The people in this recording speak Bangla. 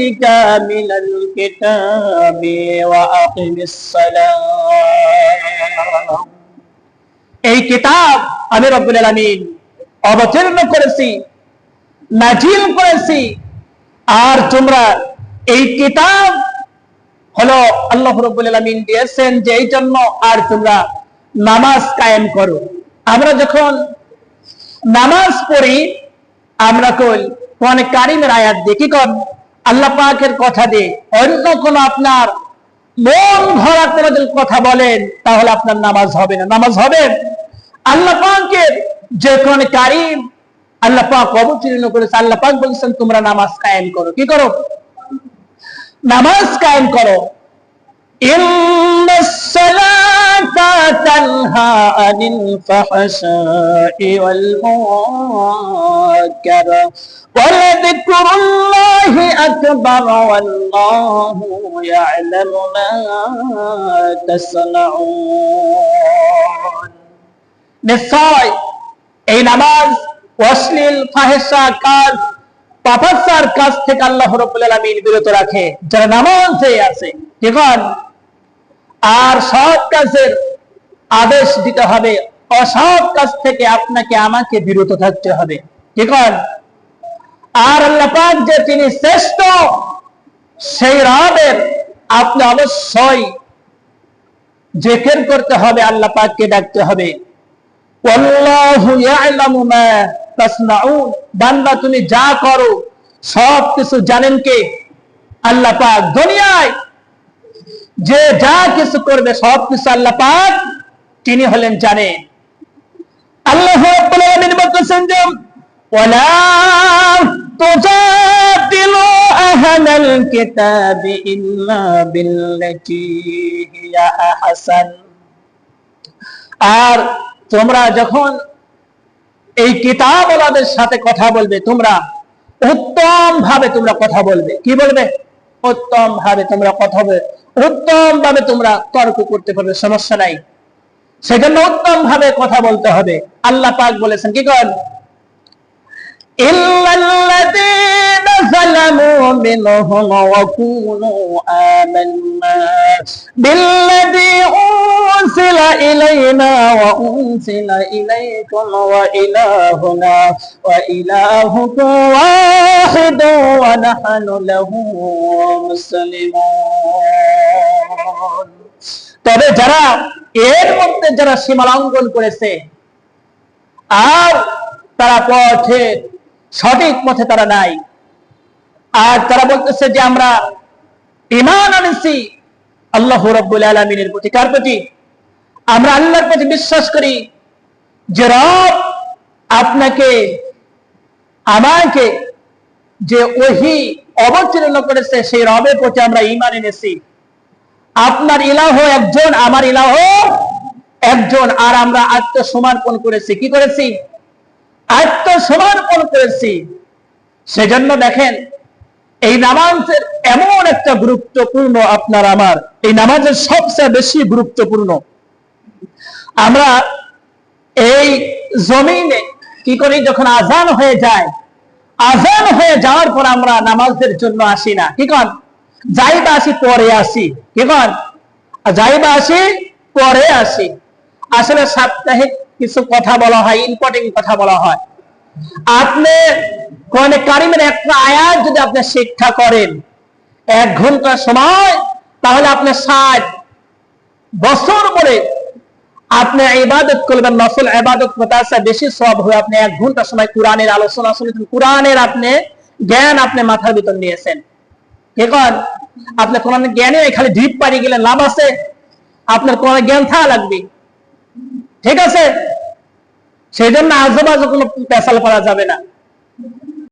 عليك من الكتاب وأقم الصلاة এই কিতাব আমি রব্বুল আলামিন অবতীর্ণ করেছি নাজিল করেছি আর তোমরা এই কিতাব হলো আল্লাহ রব্বুল আলামিন দিয়েছেন যে এই জন্য আর তোমরা নামাজ কায়েম করো আমরা যখন নামাজ পড়ি আমরা কই কোরআনে কারিমের আয়াত দেখি কন আল্লাহ পাকের কথা দিয়ে অন্য কোন আপনার মন ভরা কোনো কথা বলেন, তাহলে আপনার নামাজ হবে না। নামাজ হবে? আল্লাহ পাকের যে কোন কারিম আল্লাহ পাক অবতীর্ণ করেছে। আল্লাহ পাক বলছেন, তোমরা নামাজ কায়েম করো। কি করো? নামাজ কায়েম করো। ইন্দ সালাত تنهى عن الفحشاء والمنكر ولذكر الله أكبر والله يعلم ما تصنعون নিশ্চয় এই নামাজ অশ্লীল ফাহেসা কাজ পাপাসার কাজ থেকে আল্লাহ রব্বুল আলামিন বিরত রাখে যারা নামাজে আছে দেখুন আর সব কাজের আদেশ দিতে হবে। অসৎ কাজ থেকে আপনাকে আমাকে বিরত থাকতে হবে। দেখুন আর আল্লাহ পাক যে তিনি শ্রেষ্ঠ, সেই রবের আপনি অবশ্যই জেকের করতে হবে, আল্লাহ পাককে ডাকতে হবে। বান্দা, তুমি যা করো সব কিছু জানেন কে? আল্লাহ পাক দুনিয়ায় যে যা কিছু করবে, সব কিছু আল্লাহ পাক তিনি হলেন জানেন। আল্লাহ বলতেছেন যে আর তোমরা যখন এই কিতাব ওলাদের সাথে কথা বলবে, তোমরা উত্তম ভাবে তোমরা কথা বলবে। কি বলবে? উত্তম ভাবে তোমরা কথা বলবে। উত্তম ভাবে তোমরা তর্ক করতে পারবে সমস্যা নাই সেজন্য উত্তম ভাবে কথা বলতে হবে আল্লাহ পাক বলেছেন কি কর إلا الذين ظلموا منهم وكونوا آمنا بالذي أنزل إلينا وأنزل إليكم وإلهنا وإلهكم واحد ونحن له مسلمون তবে যারা এর মধ্যে যারা সীমালঙ্ঘন করেছে, আর তারা পথে সঠিক পথে তারা নাই। আর তারা বলতেছে যে আমরা ইমান আনেছি, আল্লাহ রব্বুল আলমিনের প্রতি। কার প্রতি? আমরা আল্লাহর প্রতি বিশ্বাস করি যে রব আপনাকে, আমাকে যে ওহি অবতীর্ণ করেছে, সেই রবের প্রতি আমরা ইমান এনেছি। আপনার ইলাহ একজন, আমার ইলাহ একজন। আর আমরা আত্মসমর্পণ করেছি। কি করেছি? আত্মসমর্পণ করেছি। সেজন্য দেখেন, এই নামাজের এমন একটা গুরুত্বপূর্ণ আপনার আমার, এই নামাজের সবচেয়ে বেশি গুরুত্বপূর্ণ। আমরা এই জমিনে কি করি? যখন আজান হয়ে যায়, আজান হয়ে যাওয়ার পর আমরা নামাজের জন্য আসি না। কি কন? যাইবা আসি পরে আসি। কি কন? যাইবা আসি পরে আসি। আসলে সাপ্তাহিক কিছু কথা বলা হয় ইম্পর্টেন্ট কথা বলা হয়। আপনি কোরআনে কারিমের একটা আয়াত যদি আপনি শিক্ষা করেন, এক ঘণ্টা সময়, তাহলে আপনি ষাট বছর পরে আপনি ইবাদত করবেন, নফল ইবাদত করতে বেশি সব হয়ে আপনি এক ঘণ্টা সময় কোরআনের আলোচনা শুনেছেন। কোরআনের আপনি জ্ঞান আপনি মাথার ভিতর নিয়েছেন। এখন আপনার কোরআন জ্ঞানে খালি ঢিপ পারি গেলে লাভ আছে, আপনার কোরআন জ্ঞান থা লাগবে। ঠিক আছে? সেই জন্য আজেবাজে কোনো পেশাল করা যাবে না।